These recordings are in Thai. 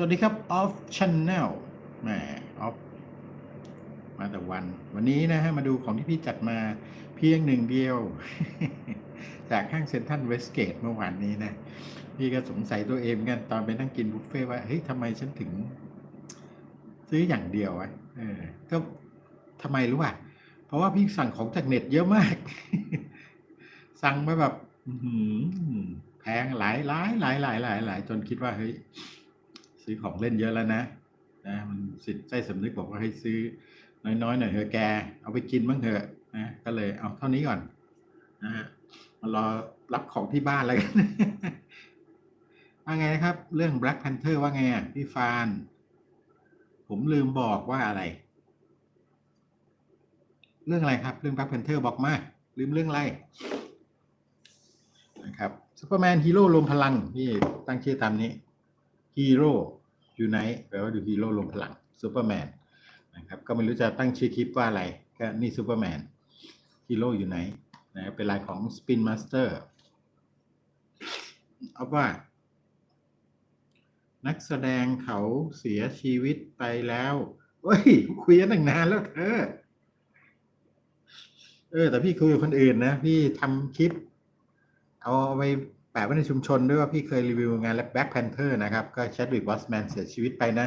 สวัสดีครับออฟช n แนลแหมออฟมาแต่วัน วันนี้นะฮะ มาดูของที่พี่จัดมาเพียงหนึ่งเดียว จากห้างเซ็นทรัลเวสเกตเมื่อวานนี้นะ พี่ก็สงสัยตัวเองกันตอนไปนั่งกินบุฟเฟ่ว่า เฮ้ยทำไมฉันถึง ซื้ออย่างเดียววะเออก็ทำไมรู้ป่ะ เพราะว่าพี่สั่งของจากเน็ตเยอะมาก สั่งมาแบบแพงหลายหลายหลายหลายหลายหลายจนคิดว่าเฮ้ย ซื้อของเล่นเยอะแล้วนะนะมันสิทธิ์ใจสำนึกบอกว่าให้ซื้อน้อยๆหน่อยเถอะแก เอาไปกินบ้างเถอะนะก็เลยเอาเท่านี้ก่อนนะฮะมารอรับของที่บ้านแล้วกันว่าไงนะครับ เรื่อง Black Panther ว่าไงอะพี่ฟาน ผมลืมบอกว่าอะไร เรื่องอะไรครับ เรื่อง Black Panther บอกมาลืมเรื่องอะไรนะครับซูเปอร์แมนฮีโร่รวมพลังนี่ตั้งชื่อตามนี้ ฮีโร่ยูไนแปลว่าดูฮีโร่รวมพลังซูเปอร์แมนนะครับก็ไม่รู้จะตั้งชื่อคลิปว่าอะไรก็นี่ซูเปอร์แมนฮีโร่ยูไนนะเป็นลายของ Spin Master เอาว่า นักแสดงเขาเสียชีวิตไปแล้วเฮ้ยคุยกันตั้งนานแล้วเธอเออ แต่พี่คุยกับคนอื่นนะ พี่ทำคลิป เอาไป แปะไว้ในชุมชนด้วยว่าพี่เคยรีวิวงานและ Black Panther นะครับ ก็ Chadwick Boseman เสียชีวิตไปนะ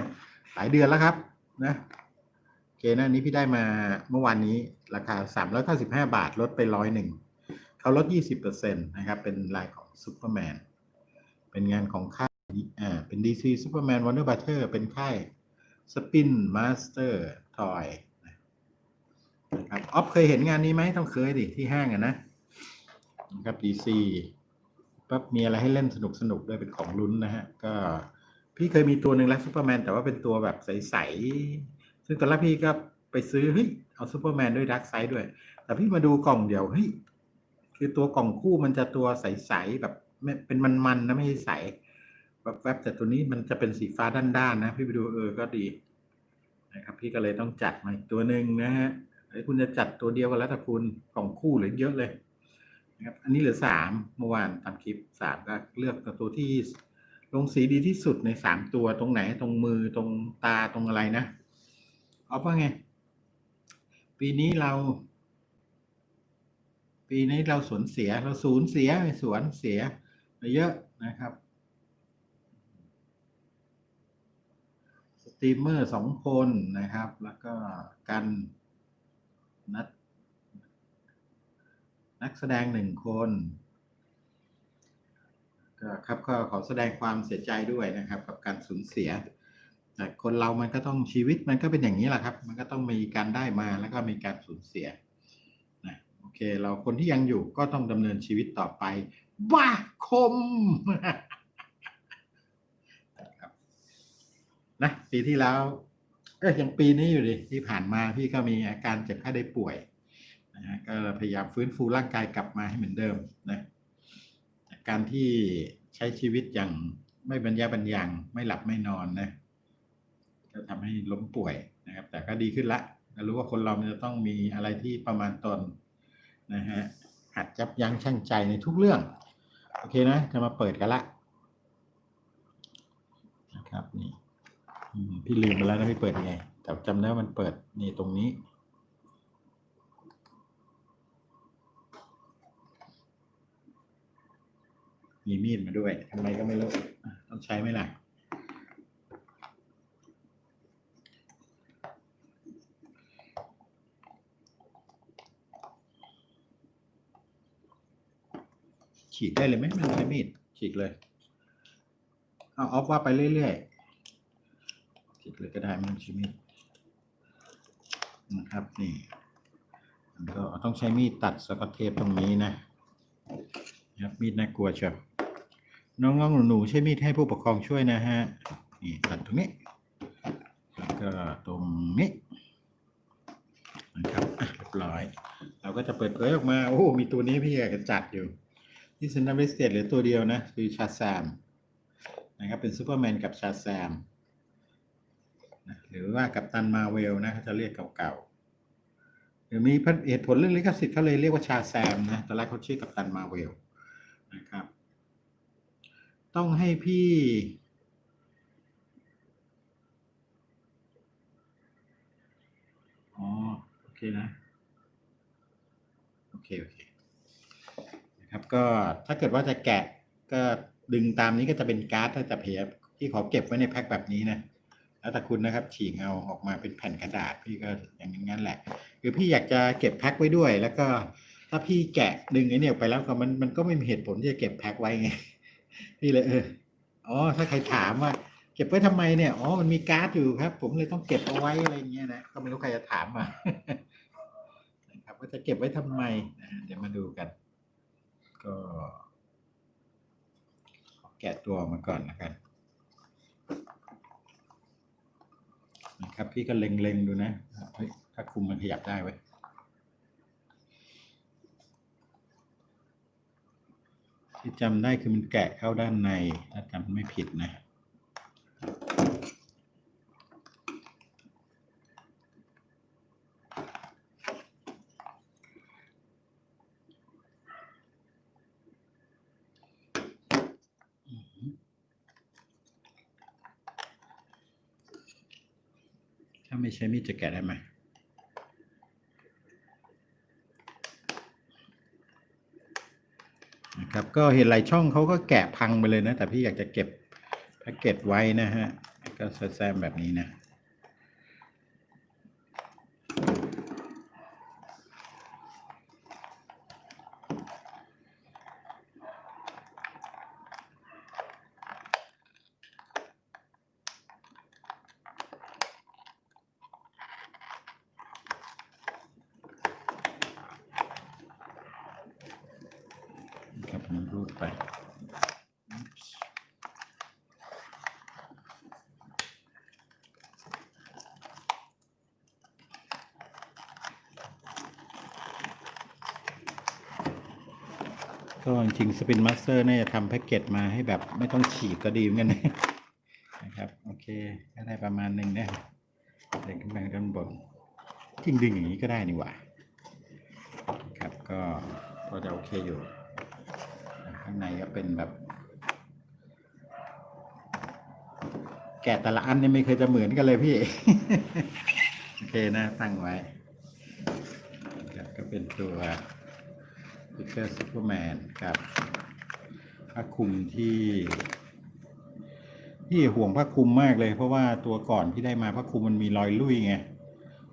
หลายเดือนแล้วครับนะโอเคนะนี้พี่ได้มาเมื่อวานนี้ราคา 395 บาทลดไปร้อยหนึ่งเขาลด 20%นะครับ เป็นลายของ Superman เป็นงานของค่ายอ่าเป็น DC Superman Warner Butter เป็นค่าย Spin Master Toy นะครับออฟเคยเห็นงานนี้ไหมต้องเคยดิที่ห้างอะนะนะครับ DC ปั๊บมีอะไรให้เล่นสนุกสนุกๆด้วยเป็นของลุ้นนะฮะ ก็พี่เคยมีตัวหนึ่งแล้วซูเปอร์แมนแต่ว่าเป็นตัวแบบใสๆซึ่งตอนแรกพี่ก็ไปซื้อเฮ้ยเอาซูเปอร์แมนด้วยดักไซด์ด้วย แต่พี่มาดูกล่องเดียวเฮ้ยคือตัวกล่องคู่มันจะตัวใสๆแบบเป็นมันๆนะไม่ใช่ใสแบบแวบแต่ตัวนี้มันจะเป็นสีฟ้าด้านๆนะพี่ไปดูเออก็ดีนะครับพี่ก็เลยต้องจัดมาอีกตัวหนึ่งนะฮะคุณจะจัดตัวเดียวกันแล้วแต่คุณกล่องคู่เหลือเยอะเลย นะครับ อันนี้เหลือสามเมื่อวานทำคลิปสามก็เลือกตัวที่ ลงสีดีที่สุดในสามตัวตรงไหนตรงมือตรงตาตรงอะไรนะเอาว่าไง ปีนี้เรา ปีนี้เราสูญเสียเราสูญเสียสวนเสียไปเยอะนะครับสตรีมเมอร์สองคนนะครับ แล้วก็กันนัด นักแสดงหนึ่งคนก็ครับก็ขอแสดงความเสียใจด้วยนะครับ กับการสูญเสียแต่คนเรามันก็ต้องชีวิตมันก็เป็นอย่างนี้แหละครับ มันก็ต้องมีการได้มาแล้วก็มีการสูญเสียนะโอเค เราคนที่ยังอยู่ก็ต้องดำเนินชีวิตต่อไปบ้าคมนะครับนะปีที่แล้วเอ้ยยังปีนี้อยู่ดิที่ผ่านมาพี่ก็มีอาการเจ็บไข้ได้ป่วย นะฮะก็พยายามฟื้นฟูร่างกายกลับมาให้เหมือนเดิมนะการที่ใช้ชีวิตอย่างไม่บรรยาบรรยังไม่หลับไม่นอนนะก็ทำให้ล้มป่วยนะครับ แต่ก็ดีขึ้นละเรารู้ว่าคนเรามันจะต้องมีอะไรที่ประมาณตนนะฮะหัดจับยั้งชั่งใจในทุกเรื่อง โอเคนะ จะมาเปิดกันละนะครับนี่พี่ลืมไปแล้วนะพี่เปิดไงแต่จำได้ว่ามันเปิดนี่ตรงนี้ มีมีดมาด้วยทำไมก็ไม่รู้ต้องใช้ไหมล่ะฉีกได้เลยไหมไม่ต้องใช้มีดฉีกเลย เอาออฟว่าไปเรื่อยๆฉีกเลยก็ได้ไม่ต้องใช้มีดนะครับนี่ก็ต้องใช้มีดตัดสกอตเทปตรงนี้นะนะครับมีดน่ากลัวเชียว น้องๆหนูๆใช้มีดให้ผู้ปกครองช่วยนะฮะนี่ตัดตรงนี้แล้วก็ตรงนี้นะครับเรียบร้อย เราก็จะเปิดเผยออกมา โอ้ มีตัวนี้พี่อกจัดอยู่ ที่เซนต์เวสเตดเหลือตัวเดียวนะ คือชาแซมนะครับ เป็นซูเปอร์แมนกับชาแซมนะหรือว่ากับตันมาเวลนะเขาจะเรียกเก่าๆหรือมีเหตุผลเรื่องลิขสิทธิ์เขาเลยเรียกว่าชาแซมนะตอนแรกเขาชื่อกับตันมาเวลนะครับ ต้องให้พี่ อ๋อ โอเคนะ โอเค โอเค นะครับ ก็ถ้าเกิดว่าจะแกะก็ดึงตามนี้ก็จะเป็นการ์ดถ้าจะเพยที่ขอเก็บไว้ในแพ็คแบบนี้นะ แล้วแต่คุณนะครับ ฉีกเอาออกมาเป็นแผ่นกระดาษ พี่ก็อย่างนั้นแหละ คือพี่อยากจะเก็บแพ็คไว้ด้วย แล้วก็ถ้าพี่แกะดึงไอ้เนี่ยออกไปแล้วก็มันมันก็ไม่มีเหตุผลที่จะเก็บแพ็คไว้ไง พี่เลยเอออ๋อถ้าใครถามว่าเก็บไว้ทำไมเนี่ยอ๋อมันมีการ์ดอยู่ครับ ผมเลยต้องเก็บเอาไว้อะไรเงี้ยนะก็ไม่รู้ใครจะถามมานะครับว่าจะเก็บไว้ทำไมนะเดี๋ยวมาดูกัน ก็แกะตัวมาก่อนนะครับนะครับพี่ก็เล็งๆดูนะเฮ้ยถ้าคุมมันขยับได้ไว้ ที่จำได้คือมันแกะเข้าด้านใน ถ้าจำไม่ผิดนะ ถ้าไม่ใช้มีดจะแกะได้ไหม นะ ครับก็เห็นหลายช่องเขาก็แกะพังไปเลยนะ แต่พี่อยากจะเก็บแพ็กเกจไว้นะฮะก็แซมแบบนี้นะ ครับมันรูดไป ก็จริงสปินมาสเตอร์เนี่ยจะทำแพ็กเกจมาให้แบบไม่ต้องฉีกก็ดีเหมือนกันนะครับ โอเคก็ได้ประมาณหนึ่งนะเด็กขึ้นไปด้านบนจริงดึงอย่างนี้ก็ได้นี่หว่าครับก็ก็จะโอเคอยู่ ข้างในก็เป็นแบบ แกะแต่ละอันนี่ไม่เคยจะเหมือนกันเลยพี่ โอเคนะตั้งไว้ครับก็เป็นตัว พิเตอร์ซูเปอร์แมนกับผ้าคลุมที่พี่ห่วงผ้าคลุมมากเลย เพราะว่าตัวก่อนที่ได้มาผ้าคลุมมันมีรอยลุ่ยไง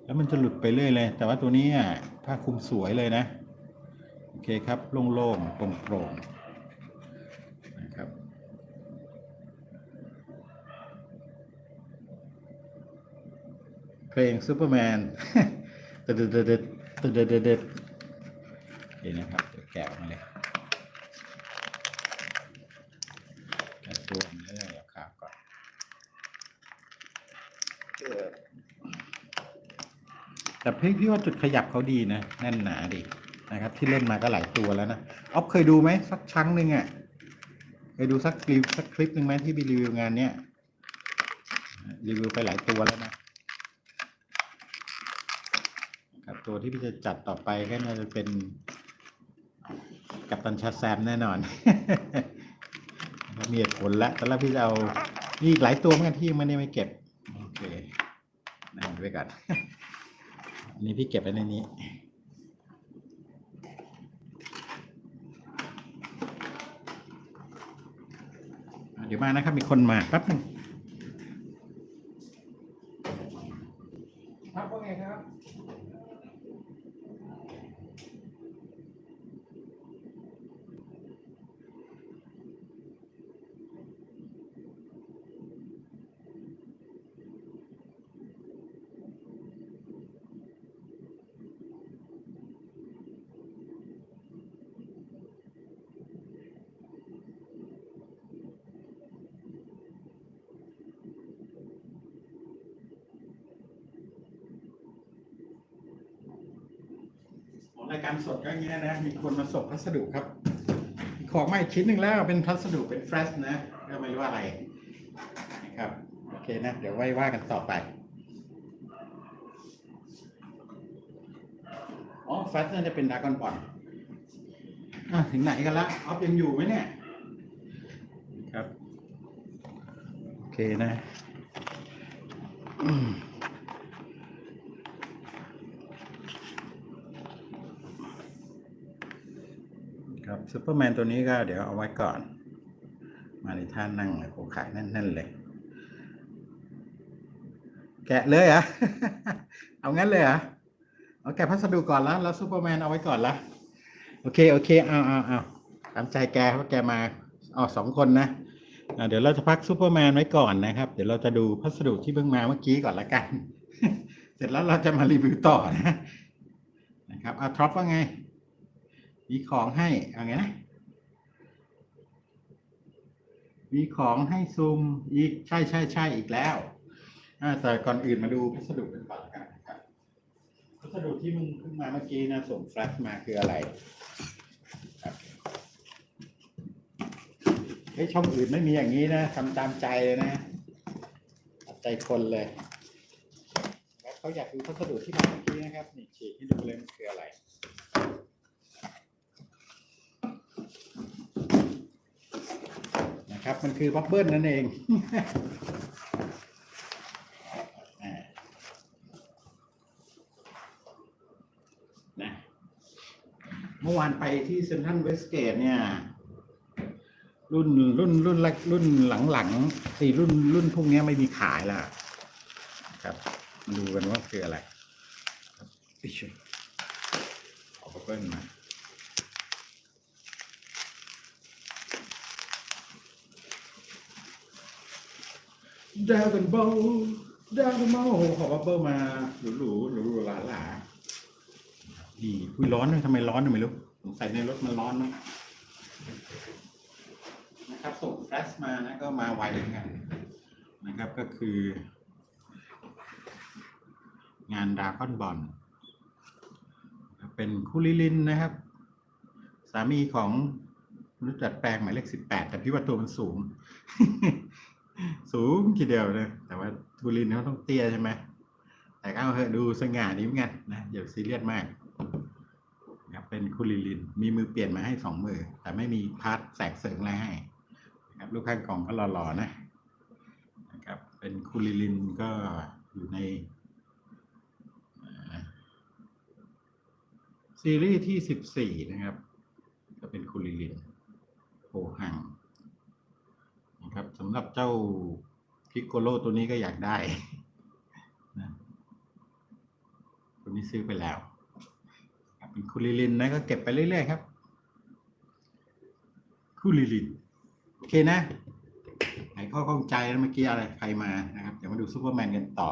แล้วมันจะหลุดไปเรื่อยเลย แต่ว่าตัวนี้อะผ้าคลุมสวยเลยนะ โอเคครับโล่งๆโปร่งๆนะครับเพลงซูเปอร์แมนตึ๊ดตึ๊ดตึ๊ดตึ๊ดตึ๊ดตึ๊ดตึ๊ดนี่นะครับ แกะออกมาเลยแกะตัวเนื้อเอาขาก่อนแต่พลงพี่ว่าจุดขยับเขาดีนะแน่นหนาดีนะครับ ที่เล่นมาก็หลายตัวแล้วนะออฟเคยดูไหมสักครั้งหนึ่งอะเคยดูสักคลิปสักคลิปหนึ่งไหมที่ไปรีวิวงานเนี้ยรีวิวไปหลายตัวแล้วนะครับตัวที่พี่จะจัดต่อไปก็น่าจะเป็น กับตันชาแซมแน่นอน มีเหตุผลแล้วตอนแรกพี่จะเอามีอีกหลายตัวเหมือนกันที่ยังไม่ได้ไม่เก็บ โอเคนั่งไว้ก่อนอันนี้พี่เก็บไว้ในนี้เดี๋ยวมานะครับ มีคนมาแป๊บนึง รณ์สดก็อย่างเงี้ยนะ มีคนมาส่งพัสดุครับ ของมาอีกชิ้นหนึ่งแล้วเป็นพัสดุเป็นแฟรชนะก็ไม่รู้อะไรนะครับโอเคนะ เดี๋ยวไว้ว่ากันต่อไปอ๋อแฟชน่าจะเป็นดากอนบอลอะถึงไหนกันละออฟยังอยู่ไหมเนี่ย ครับ โอเคนะ ครับซูเปอร์แมนตัวนี้ก็เดี๋ยวเอาไว้ก่อน มาในท่านั่งเลยโอขายแน่นๆเลย แกะเลยอะ เอางั้นเลยอะเอาแกะพัสดุก่อนแล้วแล้วซูเปอร์แมนเอาไว้ก่อนละโอเคโอเคเอาเอาเอาตามใจแกเพราะแกมาอ๋อสองคนนะเดี๋ยวเราจะพักซูเปอร์แมนไว้ก่อนนะครับ เดี๋ยวเราจะดูพัสดุที่เพิ่งมาเมื่อกี้ก่อนละกัน เสร็จแล้วเราจะมารีวิวต่อนะนะครับเอาทรอปว่าไง มีของให้เอาไงนะมีของให้ซูมอีกใช่ใช่ใช่อีกแล้วแต่ก่อนอื่นมาดูพัสดุกันก่อนละกันนะครับพัสดุที่มึงเพิ่งมาเมื่อกี้นะส่งแฟลชมาคืออะไรครับเฮ้ช่องอื่นไม่มีอย่างนี้นะทำตามใจเลยนะตัดใจคนเลยแล้วเขาอยากดูพัสดุที่มาเมื่อกี้นะครับนี่ฉีกให้ดูเลยมันคืออะไร นะครับ มันคือบับเบิ้ลนั่นเองนะเมื่อวานไปที่เซนทรัลเวสเกตเนี่ย รุ่นรุ่นรุ่นแรกรุ่นหลังๆไอ้รุ่นรุ่นพวกนี้ไม่มีขายล้วครับมาดูกันว่าคืออะไรครับอิ๊ยขอบับเบิ้ลมา ดาวกันโบดาวกันโบขอบับเบิ้ลมาหรูหรูหรูหรูหลาหลาดีคุยร้อนเลยทำไมร้อนไม่รู้สงสัยในรถมันร้อนนะนะครับส่งแฟลชมานะก็มาไวเหมือนกันนะครับก็คือ งานดาคอนบอลเป็นคุลิลินนะครับ สามีของมนุษย์ดัดแปลงหมายเลขสิบแปดแต่พี่ว่าตัวมันสูง สูงทีเดียวเลยแต่ว่าทูลินเขาต้องเตี้ยใช่ไหมแต่ก็เอาเถอะดูสง่าดีเหมือนกันนะอย่าซีเรียสมากนะครับเป็นคูลิลิน มีมือเปลี่ยนมาให้สองมือ แต่ไม่มีพาร์ทแสกเสริงอะไรให้นะครับลูกข้างกล่องก็หล่อๆนะนะครับ เป็นคูลิลินก็อยู่ในซีรีส์ที่สิบสี่นะครับ ก็เป็นคูลิลินโอหัง นะครับสำหรับเจ้าพิกโกโลตัวนี้ก็อยากได้นะตัวนี้ซื้อไปแล้วเป็นคูลิลินนะก็เก็บไปเรื่อยๆครับคูลิลินโอเคนะหายข้อข้องใจเมื่อกี้อะไรใครมานะครับเดี๋ยวมาดูซูเปอร์แมนกันต่อ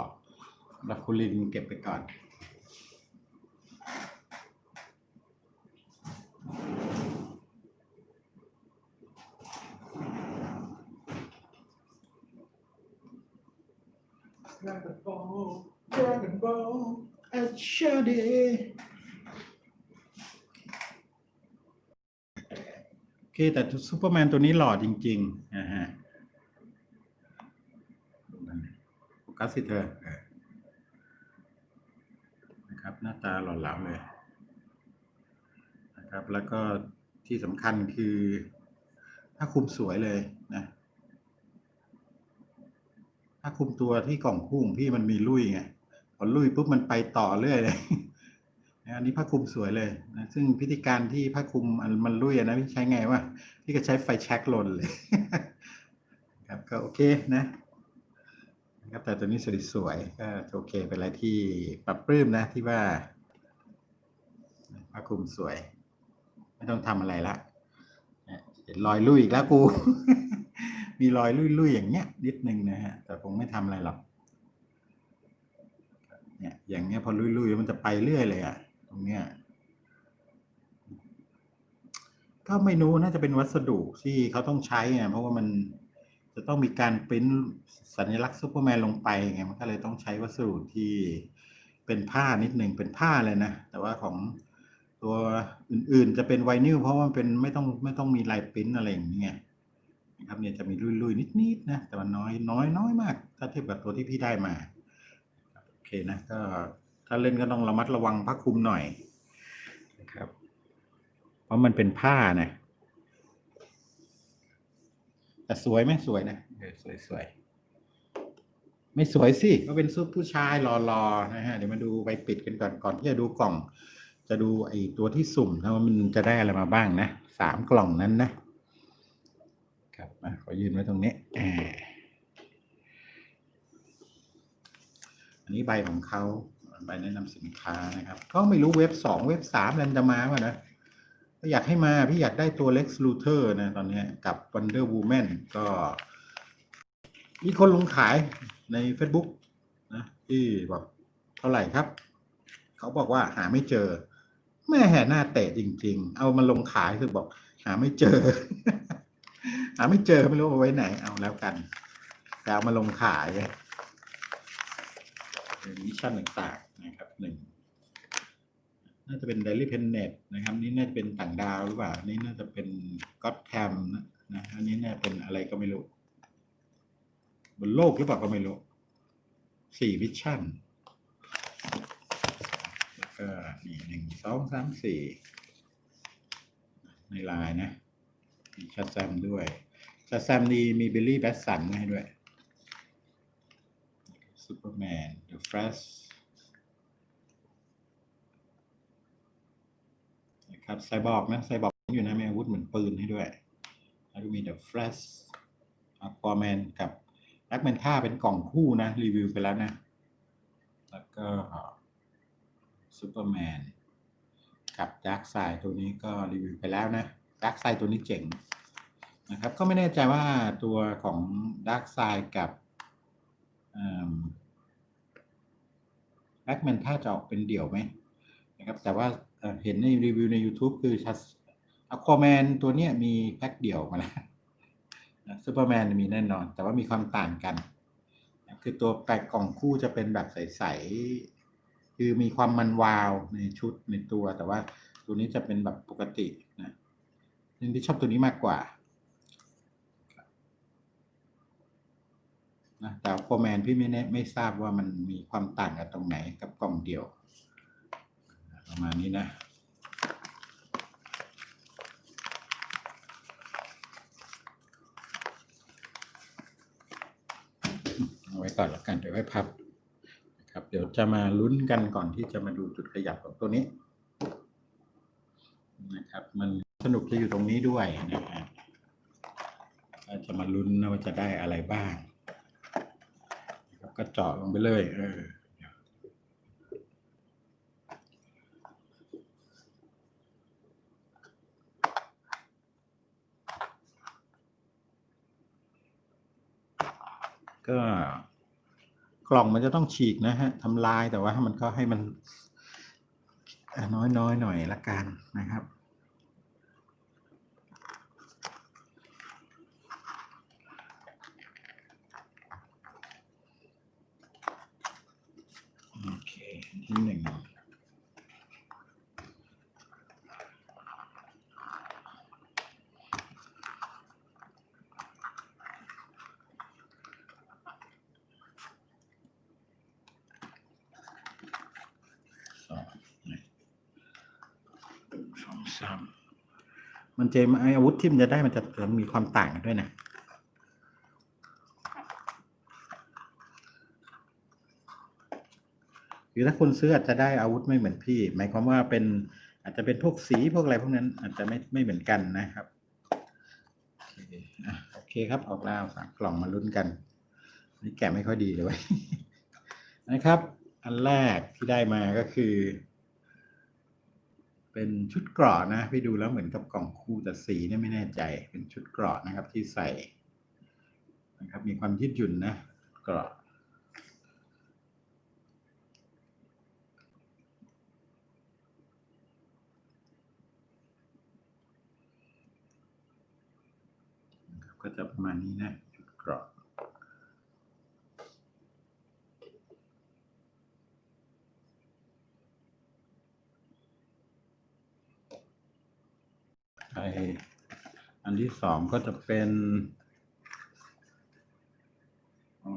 สำหรับคูลิลินเก็บไปก่อน Dragon Ball Dragon Ball shot it โอเค แต่ซูเปอร์แมนตัวนี้หล่อจริงๆนะฮะโฟกัสสิเธอนะครับ หน้าตาหล่อเหลาเลยนะครับ แล้วก็ที่สำคัญคือผ้าคุมสวยเลยนะ ถ้าคุมตัวที่กล่องคู่ของพี่มันมีลุยไงพอลุยปุ๊บมันไปต่อเรื่อยเลยอันนี้ผ้าคลุมสวยเลยนะซึ่งพิธีการที่ผ้าคลุมมันลุยนะพี่ใช้ไงวะพี่ก็ใช้ไฟแช็กลนเลย ครับก็โอเคนะครับแต่ตัวนี้สวยๆก็โอเคเป็นอะไรที่ปรับปลื้มนะที่ว่าผ้าคลุมสวย ไม่ต้องทำอะไรละเห็นรอยลุยอีกแล้วกู มีรอยลุยๆอย่างเงี้ยนิดนึงนะฮะ แต่ผมไม่ทำอะไรหรอกเนี่ยอย่างเงี้ยพอลุยๆมันจะไปเรื่อยเลยอะตรงเนี้ยก็ไม่รู้น่าจะเป็นวัสดุที่เขาต้องใช้ไงเพราะว่ามันจะต้องมีการปริ้นสัญลักษณ์ซูเปอร์แมนลงไปไงมันก็เลยต้องใช้วัสดุที่เป็นผ้านิดหนึ่งเป็นผ้าเลยนะ แต่ว่าของตัวอื่นๆจะเป็นไวนิลเพราะว่ามันเป็นไม่ต้องไม่ต้องมีลายปริ้นอะไรอย่างเงี้ย นะครับเนี่ยจะมีลุยๆนิดๆนะแต่ว่าน้อยน้อยน้อยมาก ถ้าเทียบกับตัวที่พี่ได้มาโอเคนะก็ถ้าเล่นก็ต้องระมัดระวังผ้าคลุมหน่อยนะครับ เพราะมันเป็นผ้านะแต่สวยไหมสวยนะเออสวยสวยไม่สวยสิก็เป็นซุปผู้ชายรอๆนะฮะเดี๋ยวมาดูใบปิดกันก่อนก่อนที่จะดูกล่อง จะดูไอ้ตัวที่สุ่มนะว่ามันจะได้อะไรมาบ้างนะสามกล่องนั้นนะ มาขอยืนไว้ตรงนี้อันนี้ใบของเขาใบแนะนำสินค้านะครับก็ไม่รู้เว็บสองเว็บสามมันจะมาป่ะนะอยากให้มาพี่อยากได้ตัว Lex Luthor นะตอนนี้กับ Wonder Woman ก็ มีคนลงขายใน Facebook นะที่บอกเท่าไหร่ครับ เขาบอกว่าหาไม่เจอ แม่แห่หน้าเตะจริง ๆ เอามาลงขายคือบอก หาไม่เจอ หาไม่เจอไม่รู้เอาไว้ไหน เอาแล้วกันแต่เอามาลงขายมิชชั่นต่างๆนะครับหนึ่งน่าจะเป็น Daily Planet นะครับ นี่น่าจะเป็นต่างดาวหรือเปล่า นี่น่าจะเป็นก็อตแ a มนะนะอันนี้น่าเป็นอะไรก็ไม่รู้ บนโลกหรือเปล่าก็ไม่รู้สี่มิชชั่นแล้วก็นี่หนึ่งสองสามสี่ในไลน์นะมีชัดแซมด้วย ชัดแซมนี่มีบิลลี่แบสสันมาให้ด้วยซูเปอร์แมนเดอะแฟลชนะครับไซบอร์กนะไซบอร์กอยู่นะมีอาวุธเหมือนปืนให้ด้วย แล้วก็มีเดอะแฟลชอะควาแมนกับแบ็กแมนท่าเป็นกล่องคู่นะ รีวิวไปแล้วนะ แล้วก็ซูเปอร์แมนกับดาร์กไซด์ตัวนี้ก็รีวิวไปแล้วนะดาร์กไซด์ตัวนี้เจ๋ง นะครับ ก็ไม่แน่ใจว่าตัวของดาร์กไซด์กับแบ็กแมนท่าจะออกเป็นเดี่ยวไหมนะครับ แต่ว่าเห็นในรีวิวใน YouTube คือชัดอควาแมนตัวเนี้ยมีแพ็คเดี่ยวมาแล้วซูเปอร์แมนมีแน่นอน แต่ว่ามีความต่างกัน คือตัวแปกกล่องคู่จะเป็นแบบใส ๆ คือมีความมันวาวในชุดในตัว แต่ว่าตัวนี้จะเป็นแบบปกตินะยังที่ชอบตัวนี้มากกว่า นะแต่โคแมนพี่ไม่แน่ไม่ทราบว่ามันมีความต่างกันตรงไหนกับกล่องเดียว ประมาณนี้นะเอาไว้ก่อนแล้วกันเดี๋ยวไว้พับนะครับ เดี๋ยวจะมาลุ้นกันก่อนที่จะมาดูจุดขยับของตัวนี้ นะครับ มันสนุกจะอยู่ตรงนี้ด้วยนะฮะก็จะมาลุ้นว่าจะได้อะไรบ้าง ก็เจาะลงไปเลย เออก็กล่องมันจะต้องฉีกนะฮะทำลายแต่ว่ามันก็ให้มันน้อยๆหน่อยละกันนะครับ โอเค ที่หนึ่งสองสามมันจะไออาวุธที่มันจะได้มันจะมีความต่างกันด้วยนะ คือถ้าคุณซื้ออาจจะได้อาวุธไม่เหมือนพี่ หมายความว่าเป็นอาจจะเป็นพวกสีพวกอะไรพวกนั้นอาจจะไม่ไม่เหมือนกันนะครับโอเคครับออกแล้วสามกล่องมาลุ้นกันนี่แกะไม่ค่อยดีเลยว้ยนะครับ อันแรกที่ได้มาก็คือ เป็นชุดเกราะนะพี่ดูแล้วเหมือนกับกล่องคู่แต่สีเนี่ยไม่แน่ใจ เป็นชุดเกราะนะครับที่ใส่นะครับ มีความยืดหยุ่นนะเกราะ ก็จะประมาณนี้นะจุดกราะอันที่สองก็จะเป็นอ๋อ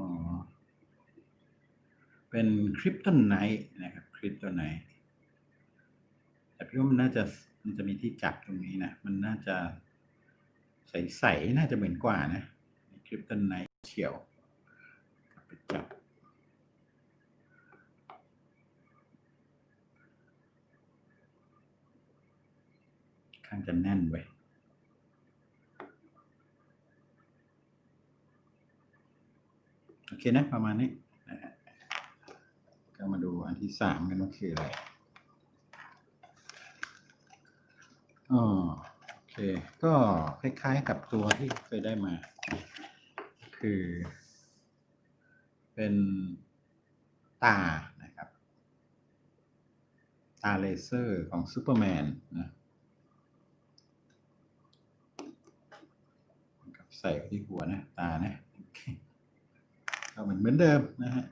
เป็นคริปตันไนท์นะครับคริปตันไนท์แต่พี่ว่ามันน่าจะมันจะมีที่จับตรงนี้นะ มันน่าจะ ใสๆน่าจะเหมือนกว่านะคริปตันไนท์เฉียวไปจับข้างจะแน่นไว้โอเคนะประมาณนี้นะฮะก็มาดูอันที่สามกันว่าคืออะไรอ๋อ เค ก็คล้ายๆกับตัวที่เคยได้มา คือ เป็นตานะครับ ตาเลเซอร์ของซูเปอร์แมนนะใส่ที่หัวนะ ตานะก็เหมือนเหมือนเดิมนะฮะ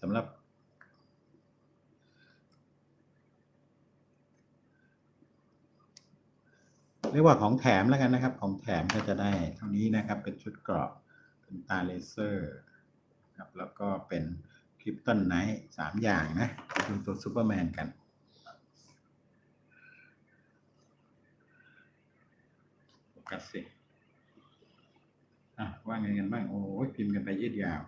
สำหรับ เรียกว่าของแถมแล้วกันนะครับ ของแถมก็จะได้เท่านี้นะครับ เป็นชุดเกราะเป็นตาเลเซอร์ครับแล้วก็เป็นคริปตันไนท์สามอย่างนะดูตัวซูเปอร์แมนกันโฟกัสสิอะว่าไงกันบ้าง โอ้ยพิมพ์กันไปยืดยาว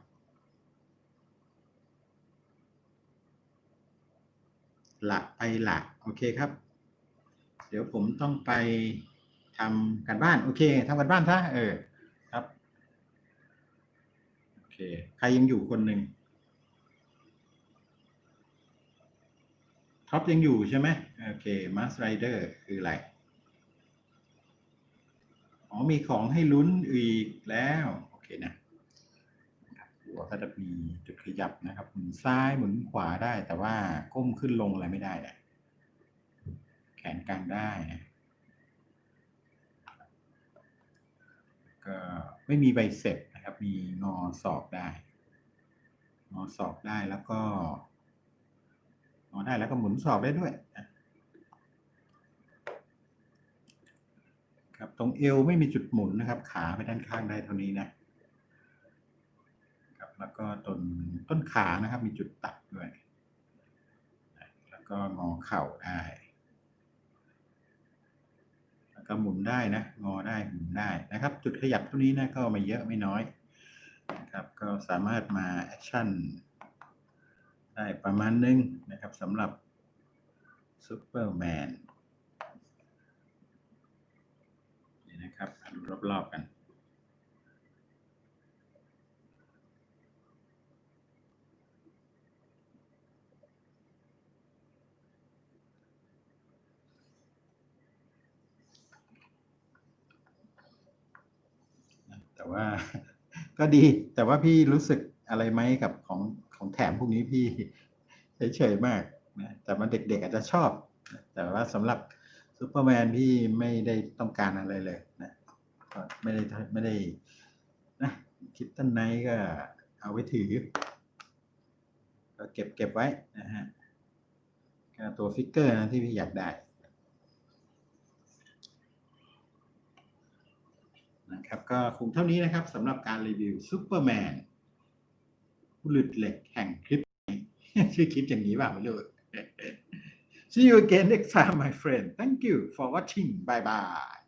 หลักไปหลัก โอเคครับ เดี๋ยวผมต้องไป ทำการบ้าน โอเคทำการบ้านซะเออ ครับ โอเค ใครยังอยู่คนหนึ่งท็อปยังอยู่ใช่ไหมโอเคมาสไรเดอร์คืออะไร อ๋อมีของให้ลุ้นอีกแล้ว โอเคนะหัวก็จะมีจุดขยับนะครับหมุนซ้ายหมุนขวาได้ แต่ว่าก้มขึ้นลงอะไรไม่ได้นะแขนกลางได้นะ ก็ไม่มีใบเสร็จนะครับ มีงอศอกได้ งอศอกได้แล้วก็งอได้แล้วก็หมุนศอกได้ด้วยครับตรงเอวไม่มีจุดหมุนนะครับ ขาไปด้านข้างได้เท่านี้นะครับ แล้วก็ต้นต้นขานะครับ มีจุดตัดด้วย แล้วก็งอเข่าได้ ก็หมุนได้นะงอได้หมุนได้นะครับ จุดขยับเท่านี้นะก็ไม่เยอะไม่น้อยนะครับก็สามารถมาแอคชั่นได้ประมาณนึงนะครับสำหรับซูเปอร์แมนนี่นะครับมาดูรอบๆกัน แต่ว่าก็ดี แต่ว่าพี่รู้สึกอะไรไหมกับของของแถมพวกนี้พี่เฉยๆมากนะแต่มันเด็กๆอาจจะชอบ แต่ว่าสำหรับซูเปอร์แมนพี่ไม่ได้ต้องการอะไรเลยนะก็ไม่ได้ไม่ได้นะคิดตันไนก็เอาไว้ถือ ก็เก็บเก็บไว้นะฮะตัวฟิกเกอร์นะที่พี่อยากได้ นะครับ ก็คงเท่านี้นะครับสำหรับการรีวิวซูเปอร์แมนผู้หลุดเหล็กแห่งคลิปชื่อคลิปอย่างนี้ป่ะไม่รู้ See you again next time my friend Thank you for watching Bye bye